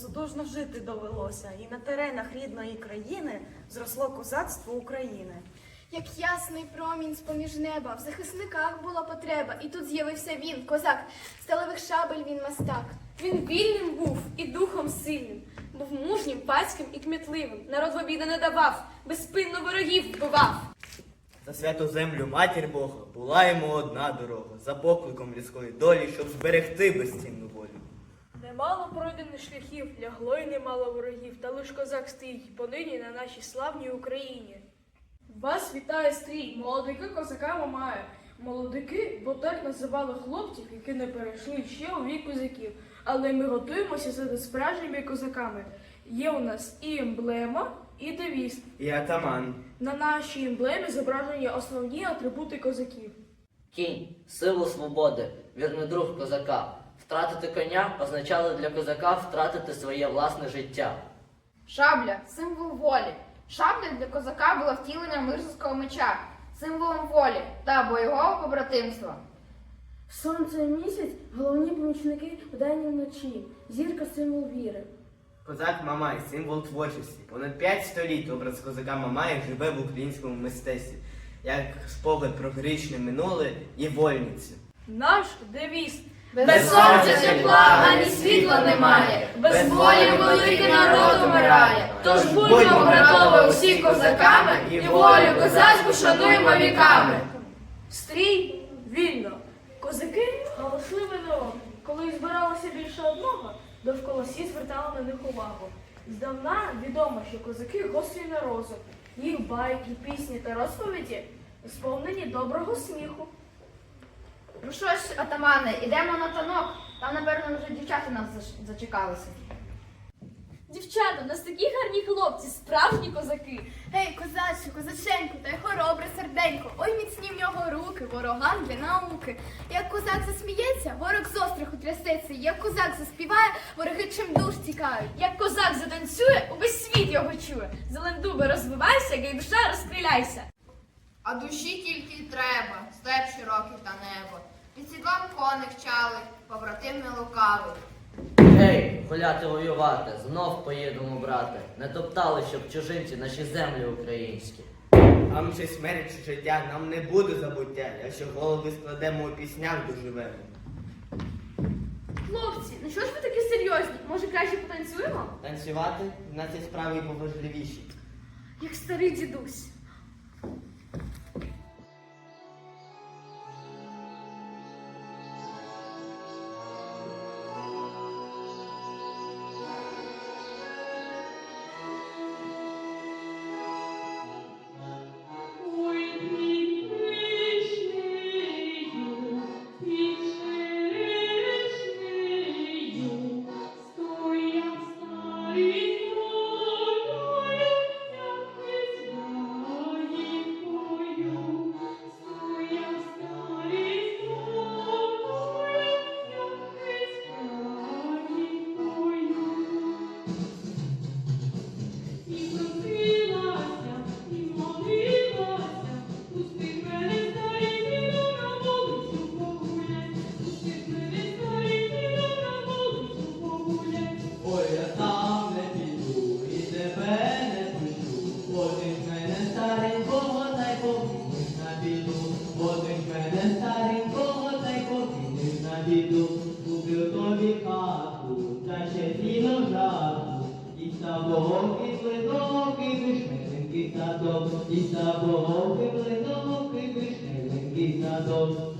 Судожно жити довелося, і на теренах рідної країни зросло козацтво України. Як ясний промінь з-поміж неба, в захисниках була потреба, і тут з'явився він, козак, сталевих шабель він мастак. Він вільним був і духом сильним, був мужнім, пацьким і кмітливим. Народ в обіди не давав, безспинно ворогів вбивав. За святу землю матір Бога була йому одна дорога, за покликом людської долі, щоб зберегти безцінну волю. Немало пройдених шляхів, лягло й немало ворогів, та лиш козак стоїть понині на нашій славній Україні. Вас вітає стрій, молодики козаками має. Молодики, бо так називали хлопців, які не перейшли ще у вік козаків. Але ми готуємося стати справжніми козаками. Є у нас і емблема, і девіз. І атаман. На нашій емблемі зображені основні атрибути козаків. Кінь символ свободи, вірний друг козака. Втратити коня означало для козака втратити своє власне життя. Шабля символ волі. Шабля для козака була втіленням мирського меча, символом волі та бойового побратимства. Сонце і місяць головні помічники вдень і вночі. Зірка символ віри. Козак Мамай символ творчості. Понад п'ять століть образ козака Мамая живе в українському мистецтві, як спогад про гречне минуле і вольниці. Наш девіз. Без сонця тепла ані світла немає, без волі великий народ умирає. Тож будьмо братове усі козаками і волю козацьку шануємо віками. Стрій вільно. Козаки галасливий народ. Коли збиралося більше одного, довкола всі звертали на них увагу. Здавна відомо, що козаки гострі на розум. Їх байки, пісні та розповіді сповнені доброго сміху. Ну що ж, атамане, ідемо на танок. Там, напевно, вже дівчата нас зачекалися. Дівчата, у нас такі гарні хлопці, справжні козаки. Гей, козачу, козаченьку, та й хоробре серденько. Руки, ворогам для науки. Як козак засміється, ворог з остраху трясеться. Як козак заспіває, вороги чим душ тікають. Як козак затанцює, увесь світ його чує. Зелендуби розвивайся, гей душа розкриляйся. А душі тільки й треба, степ широкий та небо. Під сідлом коник чали, побратим не лукавий. Гей, гуляти воювати, знов поїдемо, брате. Не топтали, щоб чужинці наші землі українські. Нам ще смерть, чи життя, нам не буде забуття, якщо голови складемо у піснях доживемо. Хлопці, ну що ж ви такі серйозні? Може краще потанцюємо? Танцювати в нас є справи і поважливіші. Як старий дідусь. dançarem forró sem corpinho estendido O meu tom é de capo traz chefinho um jato E sabor que fletor que dos tá que tá dor E sabor que fletor que dos que tá dor